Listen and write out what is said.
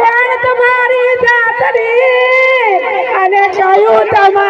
પણ તમારી દાતરી અને કહ્યું તમારી